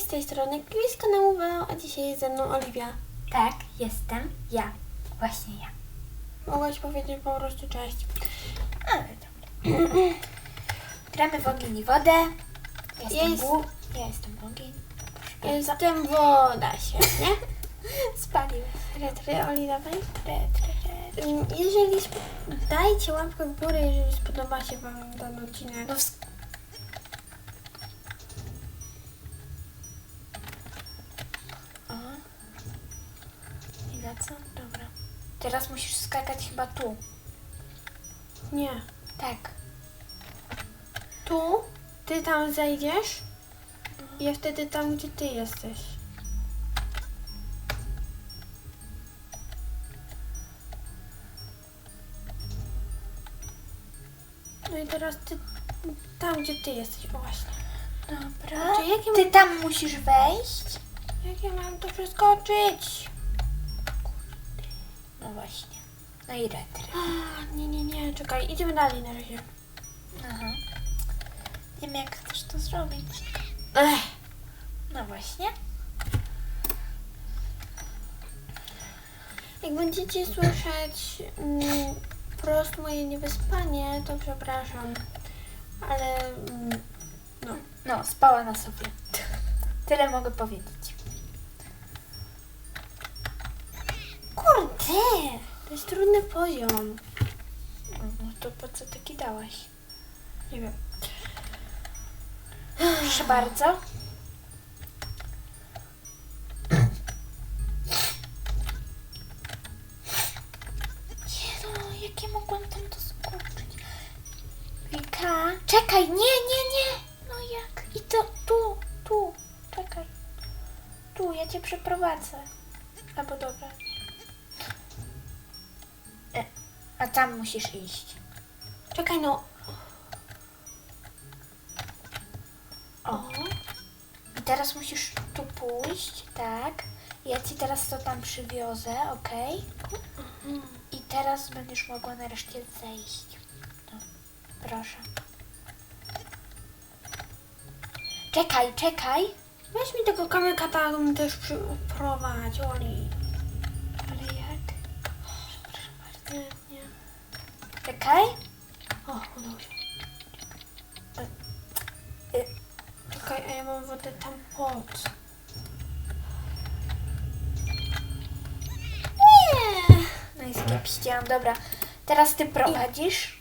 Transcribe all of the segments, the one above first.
z tej strony Chris kanału Weo, a dzisiaj jest ze mną Oliwia. Tak, jestem ja. Właśnie ja. Mogłaś powiedzieć po prostu cześć. Ale dobra. Gramy w ogień i wodę. Jestem Jest- Gu- Ja jestem ogień. Jestem woda, świetnie. Spaliłem. Retry, Oli, dawaj. Retry, retry. Ym, Jeżeli sp- dajcie łapkę w górę, jeżeli spodoba się Wam ten odcinek. No co? Dobra. Teraz musisz skakać chyba tu. Nie. Tak. Tu, ty tam zejdziesz i ja wtedy tam, gdzie ty jesteś. No i teraz ty tam, gdzie ty jesteś, o właśnie. Dobra. Czy jakie Ty tam musisz wejść. Jak ja mam to przeskoczyć? No właśnie. No i retry. A, nie, nie, nie, czekaj, idziemy dalej na razie. Aha. Wiem jak chcesz to zrobić. Ech, No właśnie. jak będziecie słyszeć mm, prost moje niewyspanie, to przepraszam, ale mm, no. No, spała na sobie. Tyle mogę powiedzieć. Kurde! To jest trudny poziom. No to po co taki dałaś? Nie wiem. Proszę bardzo. Musisz iść. Czekaj, no. O. I teraz musisz tu pójść, tak? Ja ci teraz to tam przywiozę, ok? I teraz będziesz mogła nareszcie zejść. No, proszę. Czekaj, czekaj. Weź mi tego kamyka tam też przyprowadź, Oli. Ale jak? Przepraszam bardzo. Czekaj. O, udało się. Y, Czekaj, a ja mam wodę tam pod. Nie! No i skiepściłam, dobra. Teraz ty prowadzisz.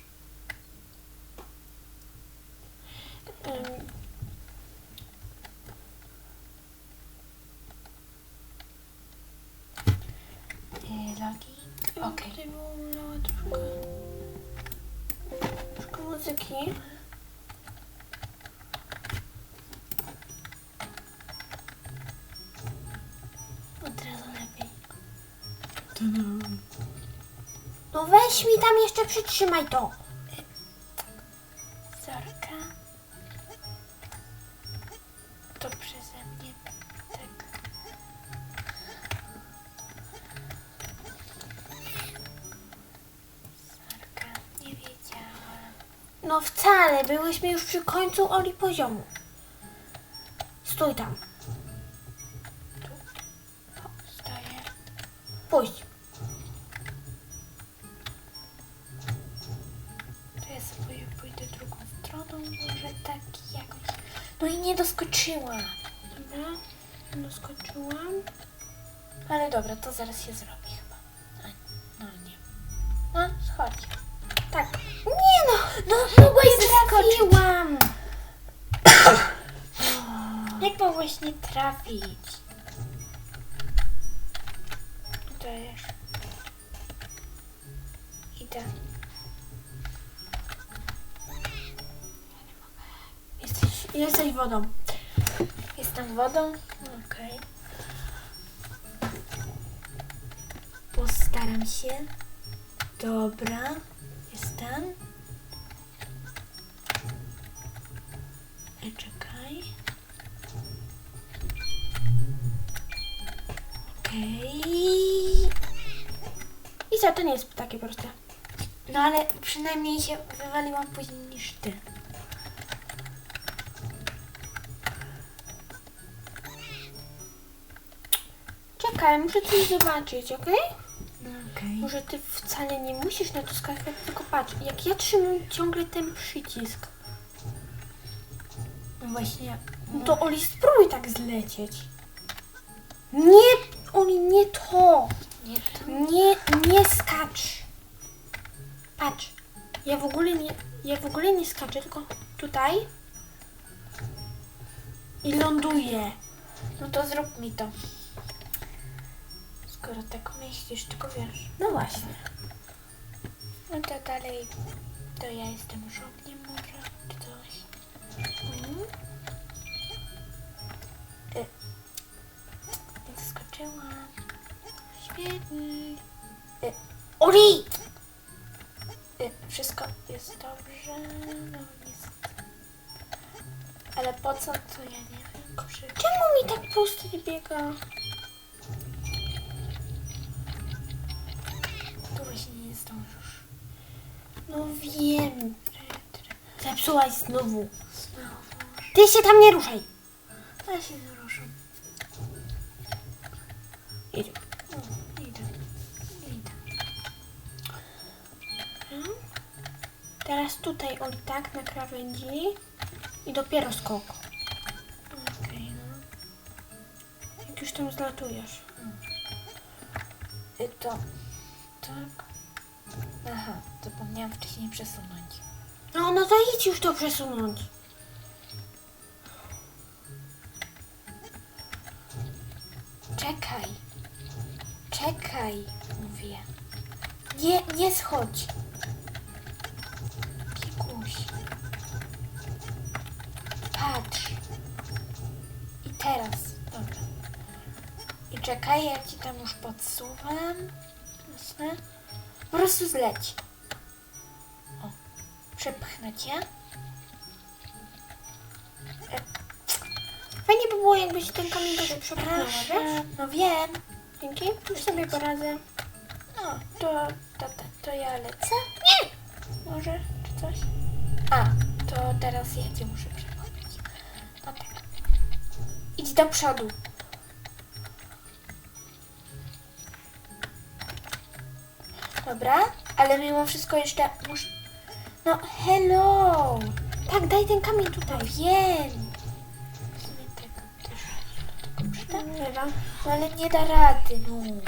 No weź mi tam jeszcze przytrzymaj to. Zorka. To przeze mnie. Tak. Zorka, nie wiedziałam. No wcale, byłyśmy już przy końcu Oli poziomu. Stój tam. Dobra, to zaraz się zrobi chyba. A, No nie. No, schodź. Tak. Nie no, no mogłaś zaskoczyć. Trafiłam. Jak mogłaś nie trafić? Dajesz. Idę. Jesteś, jesteś wodą. Jestem wodą? Postaram się. Dobra. Jestem. E, czekaj. Okej. I co, to nie jest takie proste. No ale przynajmniej się wywaliłam później niż ty. Czekaj, muszę coś zobaczyć, okej? No okej. Może ty wcale nie musisz na to skakać, tylko patrz, jak ja trzymam ciągle ten przycisk, No właśnie. no to Oli spróbuj tak zlecieć. Nie, Oli, nie to. Nie to. Nie, nie skacz. Patrz, ja w ogóle nie, ja w ogóle nie skaczę, tylko tutaj i ląduję. No to zrób mi to. Skoro tak myślisz, tylko wiesz. No właśnie. No to dalej. To ja jestem żołniem może, czy coś. Mhm. Y. Zaskoczyłam. Świetnie. Y. Ori! Y. Wszystko jest dobrze. No niestety. Ale po co, to ja nie wiem. Czemu mi tak prosto nie biega? Wiem. Zepsułaś znowu. Znowu. Ty się tam nie ruszaj. Ja się nie ruszam. Idę. O, idę. Idę. Mhm. Teraz tutaj Oli tak na krawędzi i dopiero skok. Okej, no. Jak już tam zlatujesz. Y, To. Tak. Aha, zapomniałam wcześniej przesunąć. No, no to idź już to przesunąć. Czekaj. Czekaj, mówię. Nie, nie schodź. Kikuś. Patrz. I teraz. Dobra. I czekaj, ja ci tam już podsuwam. Jasne? Po prostu zleć. Cię. Fajnie by było, jakbyś ten kamień tutaj przepchnęła, wiesz? No wiem. Dzięki. Już sobie poradzę. No, to, to, to, to ja lecę? Nie! Może, czy coś? A, to teraz ja cię muszę przepchnąć. No tak. Idź do przodu. Dobra, ale mimo wszystko jeszcze muszę... No, hello! Tak, daj ten kamień tutaj. wiem! W też. No ale nie da rady, no.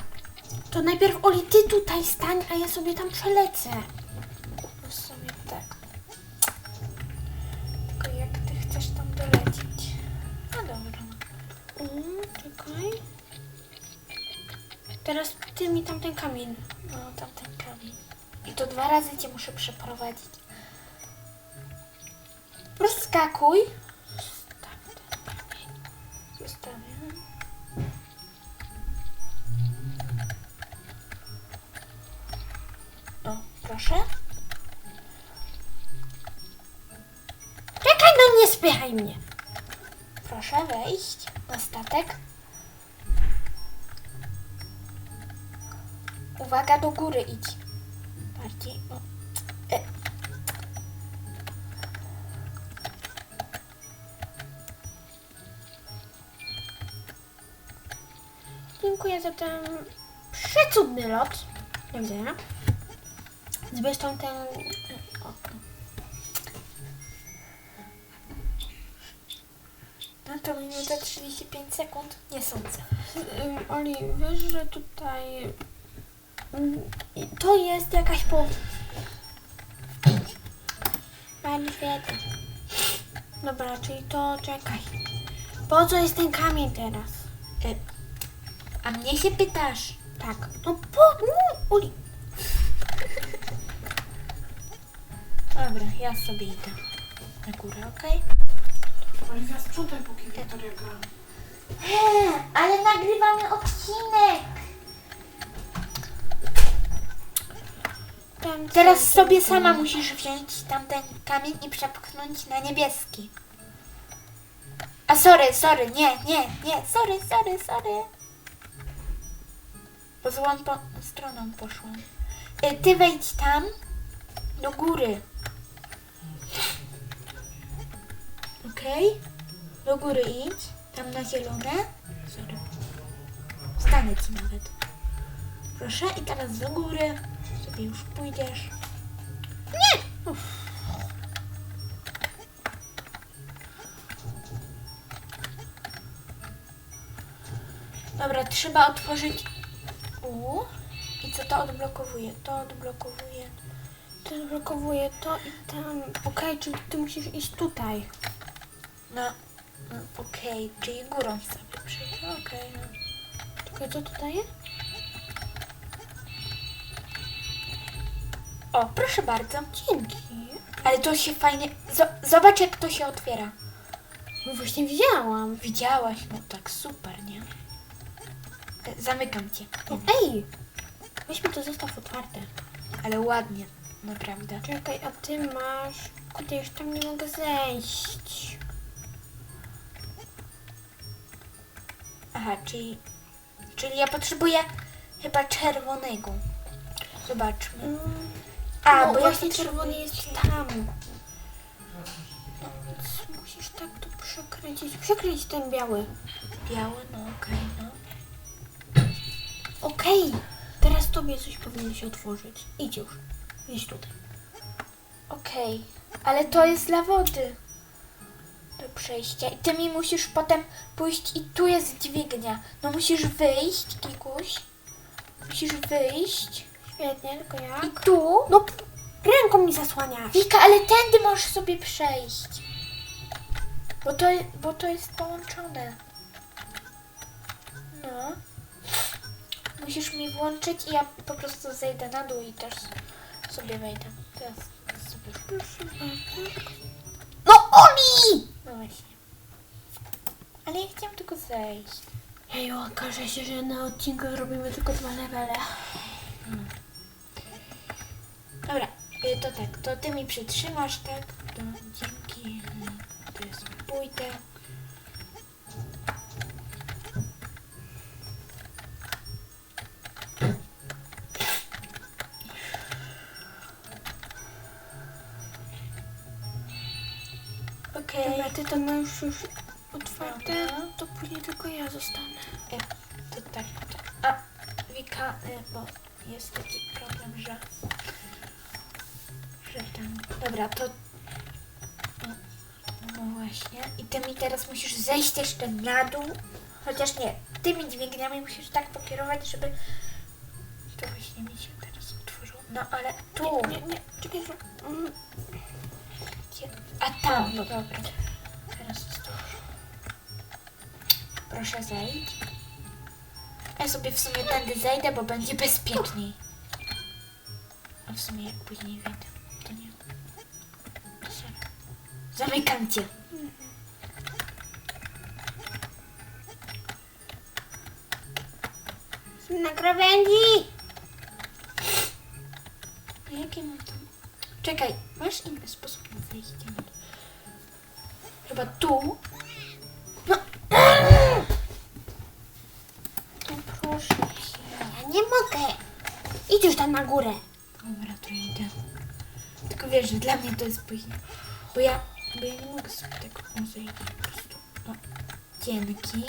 To najpierw Oli, ty tutaj stań, a ja sobie tam przelecę. No w sumie tak. Tylko jak ty chcesz tam dolecieć? No dobra. Mm, czekaj. Teraz ty mi tam ten kamień. No kamień. I to dwa razy cię muszę przeprowadzić. Rozskakuj. Zostawiam. Proszę. Czekaj, no nie spychaj mnie. Proszę wejść na statek. Uwaga, do góry idź. Dziękuję za ten przecudny lot. Do widzenia. Tam ten... O, No to minuta 35 sekund. Nie sądzę. Oli, wiesz, że tutaj i to jest jakaś po... Pani. Dobra, czyli to czekaj. Po co jest ten kamień teraz? A mnie się pytasz. Tak. No po... No, Oli. Dobra, ja sobie idę. Na górę, okej? Oliwia, sprzątaj póki Wiktoria gra. Eee, ale nagrywamy odcinek. Tam Teraz sobie tam, sama tam. musisz wziąć tamten kamień i przepchnąć na niebieski. A sorry, sorry, nie, nie, nie, sorry, sorry, sorry. Bo złą po stroną poszłam. Y, Ty wejdź tam, do góry. Okej? Do góry idź, tam na zielone. Sorry. dostanę ci nawet. Proszę i teraz do góry sobie już pójdziesz. Nie! Uff. Dobra, trzeba otworzyć I co to odblokowuje? To odblokowuje. To odblokowuje to i tam. Okej, czyli ty musisz iść tutaj. No, no okej, czyli górą sobie przejść. Okej, no. Czekaj, co tutaj? O, proszę bardzo. Dzięki. Ale to się fajnie... Zobacz, jak to się otwiera. No właśnie widziałam. Widziałaś? No tak, super, Zamykam cię. Ej! Weźmy to, zostaw otwarte. Ale ładnie, naprawdę. Czekaj, a ty masz... Kurde, już tam nie mogę zejść. Aha, czyli... Czyli ja potrzebuję chyba czerwonego. Zobaczmy. Mm, A, no, bo ja właśnie potrzebuję czerwony jest tam. No więc musisz tak to przekręcić. Przekręć ten biały. Biały, no okej, no. Okej, teraz tobie coś powinno się otworzyć. Idź już. Idź tutaj. Okej, ale to jest dla wody. Do przejścia. I ty mi musisz potem pójść i tu jest dźwignia. No musisz wyjść, Kikuś. Musisz wyjść. Świetnie, tylko jak? I tu. No, p- ręką mi zasłaniasz. Wika, ale tędy możesz sobie przejść. Bo to, bo to jest połączone. No. Musisz mi włączyć i ja po prostu zejdę na dół i też sobie wejdę. Teraz sobie Proszę. No, Oli! No właśnie. Ale ja chciałam tylko zejść. Ej, okaże się, że na odcinku zrobimy tylko dwa levele. Dobra, y, to tak, to ty mi przytrzymasz, tak? To dzięki. To jest pójdę. To masz już otwarte, Dobra. to później tylko ja zostanę. E, To tak. To, a, Wika, y, bo jest taki problem, że. że tam. Dobra, to. No, no właśnie. I ty mi teraz musisz zejść jeszcze na dół. Chociaż nie, tymi dźwigniami musisz tak pokierować, żeby. To właśnie mi się teraz otworzyło. No ale tu. Nie, nie, czekaj, że... Mm? A tam, no dobra. Proszę zejść. Ja sobie w sumie tędy zejdę, bo będzie bezpieczniej. A w sumie jak później wyjdę, to nie. To. Zamykam cię. Na krawędzi! A jakie mam tam? Czekaj, masz inny sposób na zejście. Chyba tu. Nie mogę. Idź już tam na górę. Dobra, to idę. Tylko wiesz, że dla mnie to jest później. Bo ja, bo ja nie mogę sobie tego zejść po prostu. No, dzięki.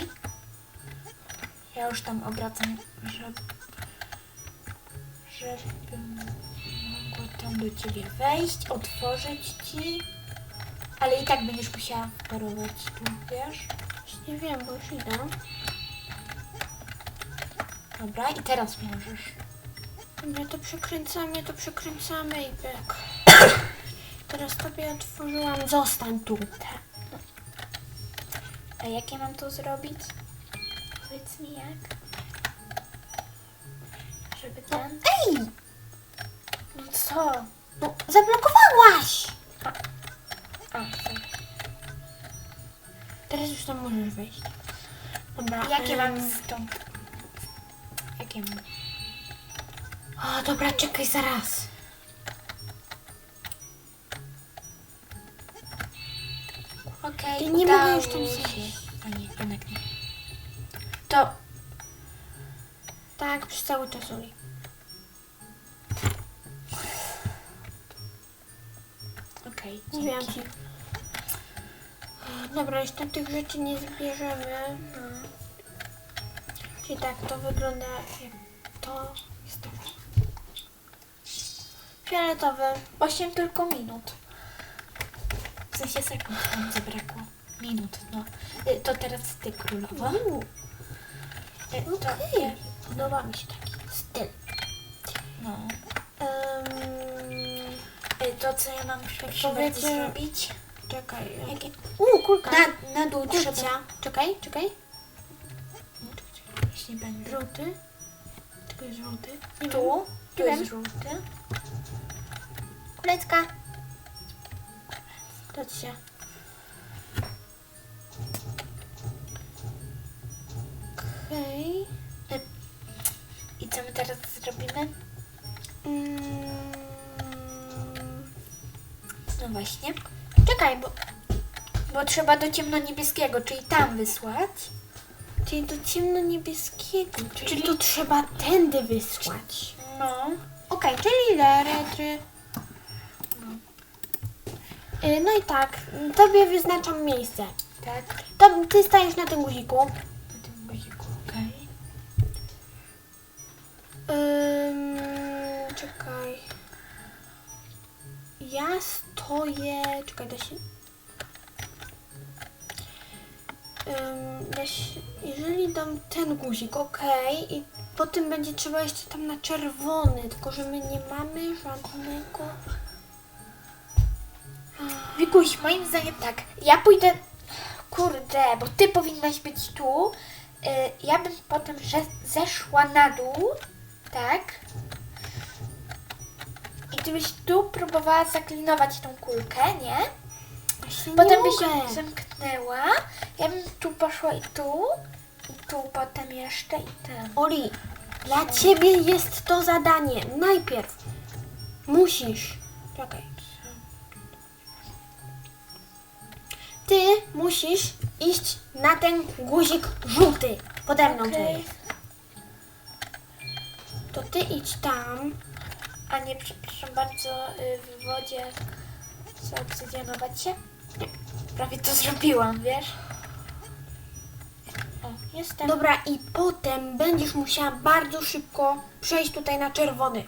Ja już tam obracam, żeby, żebym mogła tam do ciebie wejść, otworzyć ci. Ale i tak będziesz musiała wparować tu, wiesz? Nie wiem, bo już idę. Dobra, i teraz możesz. Dobra, to przekręcamy, to przekręcamy i pyk. Teraz tobie otworzyłam, zostań tu. A jakie mam to zrobić? Powiedz mi jak. Żeby No, ten... ej! No co? No, zablokowałaś! A, sorry. Teraz już tam możesz wejść. Dobra, Jakie mam stąd? O, dobra, czekaj, zaraz. Okej, Ja nie mogę udało już tam się. zejść. A nie, jednak nie. To... Tak, przez cały czas Oli. Okej, Mówiłam dzięki. ci. Dobra, tam tych rzeczy nie zbierzemy. No. Czyli tak, to wygląda jak to jest to. Fioletowy. 8 tylko minut. W sensie sekund nam zabrakło. Minut, no. Y, To teraz ty królowo. Uuu, Y, ja, podoba mi się taki styl. no. Um, To co ja mam pierwsze Powiecie- zrobić? czekaj. Jakie? Uuu, kulka. Na, na dół trzeba. Czekaj, czekaj. Jeśli będzie. Żółty. Tylko jest żółty. Tu, tu Nie jest wiem. żółty. Kulecka. Dać się. Okej. I co my teraz zrobimy? Mm, No właśnie. czekaj, bo Bo trzeba do ciemno-niebieskiego, czyli tam wysłać. Czyli do ciemno-niebieskiego, czyli, Czyli- to trzeba tędy wysłać. No. Okej, czyli letry. Y, No i tak, tobie wyznaczam miejsce. Tak. To ty stajesz na tym guziku. Na tym guziku, okej. Ym, czekaj. Ja stoję. Czekaj, da się. Jeżeli dam ten guzik, ok, i potem będzie trzeba jeszcze tam na czerwony, tylko że my nie mamy żadnego. Wikuś, moim zdaniem tak. Ja pójdę... Kurde, bo ty powinnaś być tu. Y, ja bym potem zeszła na dół. Tak. I ty byś tu próbowała zaklinować tą kulkę, nie? Potem mogę. ją zamknęła. Ja bym tu poszła i tu. I tu potem jeszcze i tam. Oli, dla ciebie jest to zadanie. Najpierw musisz. Czekaj. Ty musisz iść na ten guzik żółty. Pode mną okay. To ty idź tam. A nie, przepraszam bardzo, y, w wodzie zaobsydianować się? Prawie to zrobiłam, wiesz? O, jestem. Dobra, i potem będziesz musiała bardzo szybko przejść tutaj na czerwony.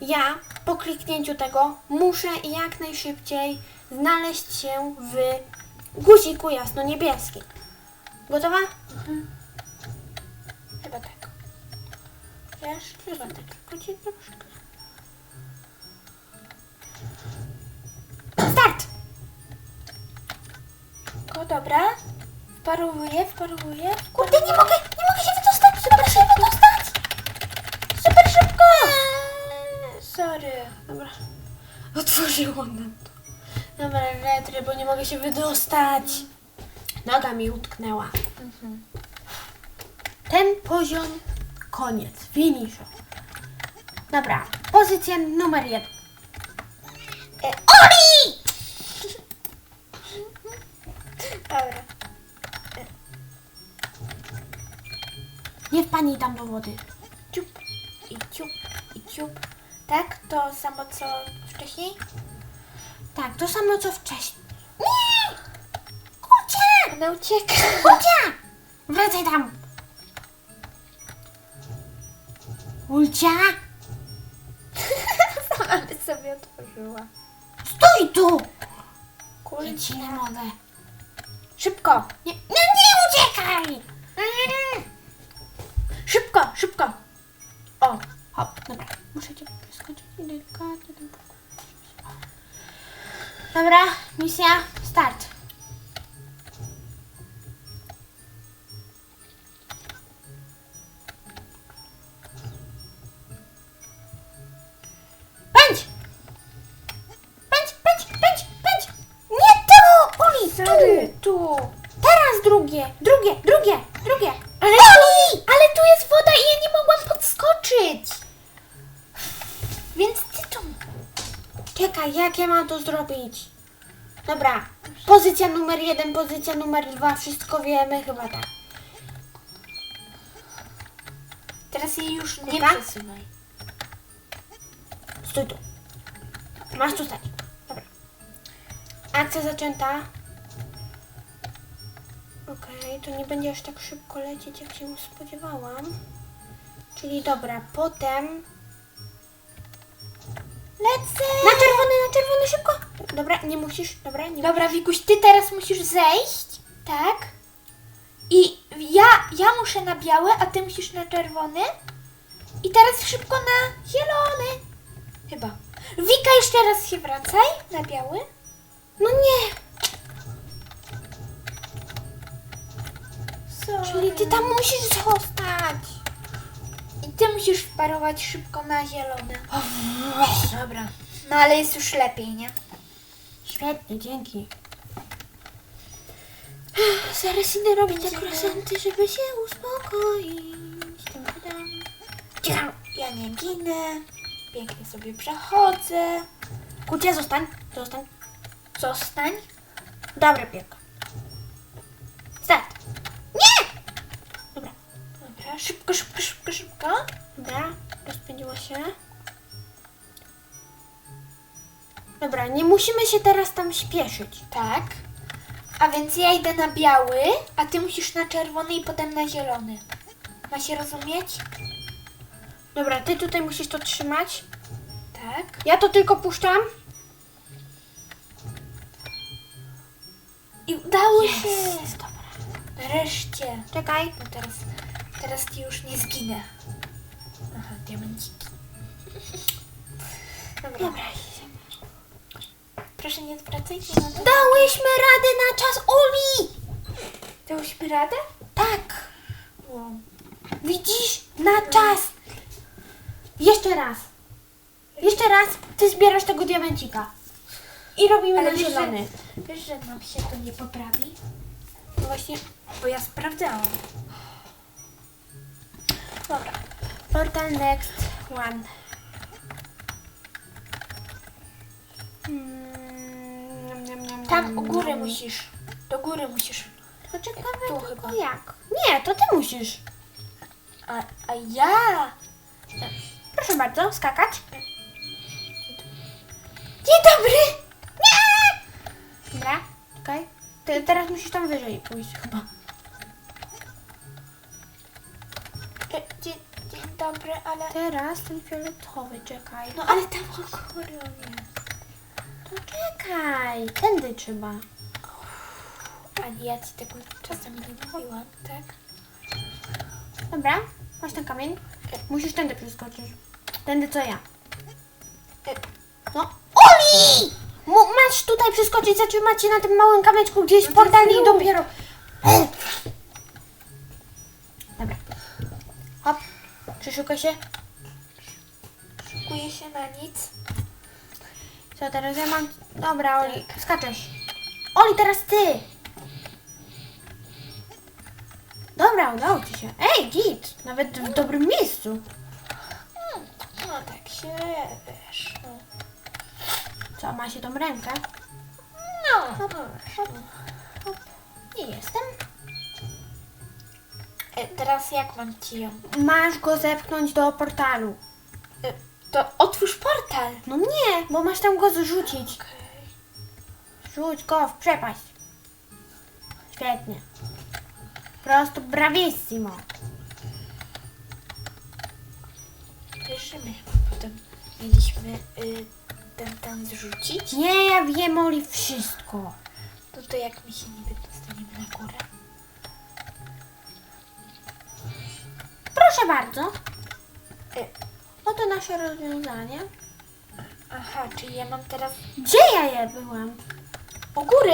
Ja po kliknięciu tego muszę jak najszybciej znaleźć się w guziku jasno-niebieskim. Gotowa? Chyba tak. Wiesz? Chyba tak. Tylko ci troszkę. O, dobra. Wparowuję, wparowuję. Kurde, nie mogę, nie mogę się wydostać! Super się wydostać! Super szybko! Sorry. Dobra. Otworzyło nam to. Dobra, retry, bo nie mogę się wydostać. Noga mi utknęła. Ten poziom, koniec, finish. Dobra, pozycja numer jeden. Nie tam do wody. Ciup i ciup i ciup. Tak? To samo co wcześniej? Tak, to samo co wcześniej. Nie! Kurczę! Ona ucieka. Ulcia! Wracaj tam! Ulcia! Sama by sobie otworzyła. Stój tu! Kulcie. ci nie mogę. Szybko! Nie, no nie uciekaj! Mm. Szybko, szybko! O, Hop, dobra. Muszę cię przeskoczyć i delikatnie tam Dobra, misja, start. Drugie, drugie, drugie, drugie. Ale, tu, ale tu jest woda i ja nie mogłam podskoczyć. Więc ty tu. Czekaj, jak ja mam to zrobić? Dobra, pozycja numer jeden, pozycja numer dwa, wszystko wiemy, chyba tak. Teraz jej już nie przesuwaj. Stój tu. Masz tu stać. Dobra. Akcja zaczęta. Okej, to nie będzie aż tak szybko lecieć, jak się spodziewałam. Czyli dobra, potem... Lecę! Na czerwony, na czerwony, szybko! Dobra, nie musisz, dobra, nie Dobra, Wikuś, ty teraz musisz zejść, tak? I ja, ja muszę na biały, a ty musisz na czerwony. I teraz szybko na zielony. Chyba. Wika, jeszcze raz się wracaj na biały. No nie! Sorry. Czyli ty tam musisz zostać! I ty musisz wparować szybko na zielony. Dobra. No ale jest już lepiej, nie? Świetnie, dzięki. Zaraz idę robić te krosenty, żeby się uspokoić. Tym padam. Ja, ja nie ginę. Pięknie sobie przechodzę. Kucia, zostań, zostań. Zostań. Dobry piek. Start. Nie! Dobra, Dobra, szybko, szybko, szybko, szybko. dobra, rozpędziło się. Dobra, nie musimy się teraz tam śpieszyć. Tak. A więc ja idę na biały, a ty musisz na czerwony i potem na zielony. Ma się rozumieć? Dobra, ty tutaj musisz to trzymać. Tak. Ja to tylko puszczam. I udało Jest, się. dobra. Nareszcie. Czekaj. No teraz, teraz ci już nie zginę. Aha, diamenciki. Dobra. Dobra. Proszę nie zwracajcie na to. Dałyśmy radę na czas Oli! Dałyśmy radę? Tak. Wow. Widzisz? Na czas. Jeszcze raz. Jeszcze raz. Ty zbierasz tego diamencika. I robimy Ale na wiesz, zielony. że, wiesz, że nam się to nie poprawi? No Właśnie. Bo ja sprawdzałam. Dobra. Portal next one. Mm, Tam u góry musisz. Do góry musisz. To ciekawe Tu tylko chyba. jak. Nie, to ty musisz. A, a ja? Proszę bardzo, skakać. Dzień dobry! Nie! Dobra. Ty teraz musisz tam wyżej pójść chyba. Dobry, ale... Teraz ten fioletowy, czekaj. No ale tam jest. To czekaj. Tędy trzeba. A ja ci tego czasem nie mówiłam, tak? Dobra, masz ten kamień. Musisz tędy przeskoczyć. Tędy co ja. E, No, Oli! Mu- masz tutaj przeskoczyć, zatrzymać się na tym małym kamyczku gdzieś w portali i dopiero... przeszukaj się. Szykuję się na nic. Co teraz ja mam? Dobra, Oli, skaczesz. Oli, teraz ty! Dobra, udało ci się. Ej, git! Nawet w dobrym miejscu. No tak się, wiesz, no. Co, ma się tą rękę? No, no, no. Nie jestem. E, teraz jak mam ci ją? Masz go zepchnąć do portalu. E, to otwórz portal. No nie, bo masz tam go zrzucić. Rzuć go w przepaść. Świetnie. Prosto bravissimo. Wiesz, że my potem mieliśmy y, ten tam zrzucić? Nie, ja wiem, Oli, wszystko. No to jak my się niby dostaniemy na górę? Proszę bardzo. E, Oto nasze rozwiązanie. aha, czyli ja mam teraz Gdzie ja je byłam? u góry.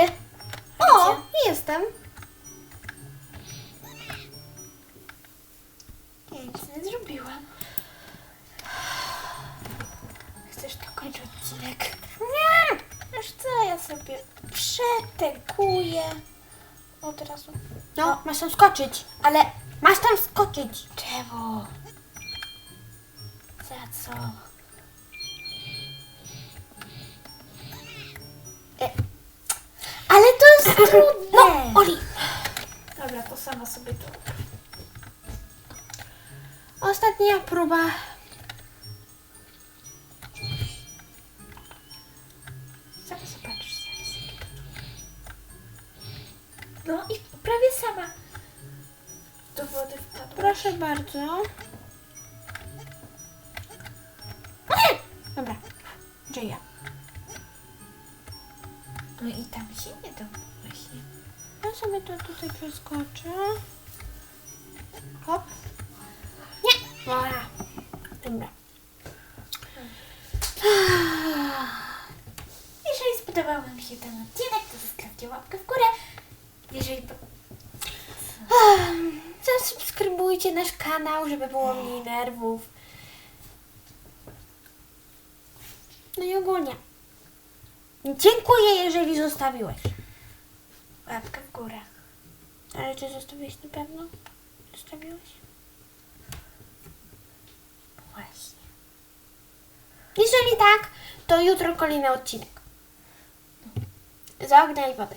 O, Gdzie? jestem. Ja nic nie zrobiłam. Chcesz dokończyć odcinek? Nie! Wiesz co, ja sobie przeteguję od razu. No, masz tam skoczyć. Ale Masz tam skoczyć. czemu? Za co? E, ale to jest trudne. No, Oli. Dobra, to sama sobie to. Ostatnia próba. Tam się nie da właśnie. Ja sobie to tutaj przeskoczę. Hop. Nie! Dobra. Dobra. Jeżeli spodobał Wam się ten odcinek, to zostawcie łapkę w górę. Jeżeli... Zasubskrybujcie nasz kanał, żeby było mniej nerwów. No i ogólnie. Dziękuję, jeżeli zostawiłeś. Łapkę w górę. Ale czy zostawiłeś na pewno? Zostawiłeś? Właśnie. Jeżeli tak, to jutro kolejny odcinek. Z ognia i wody.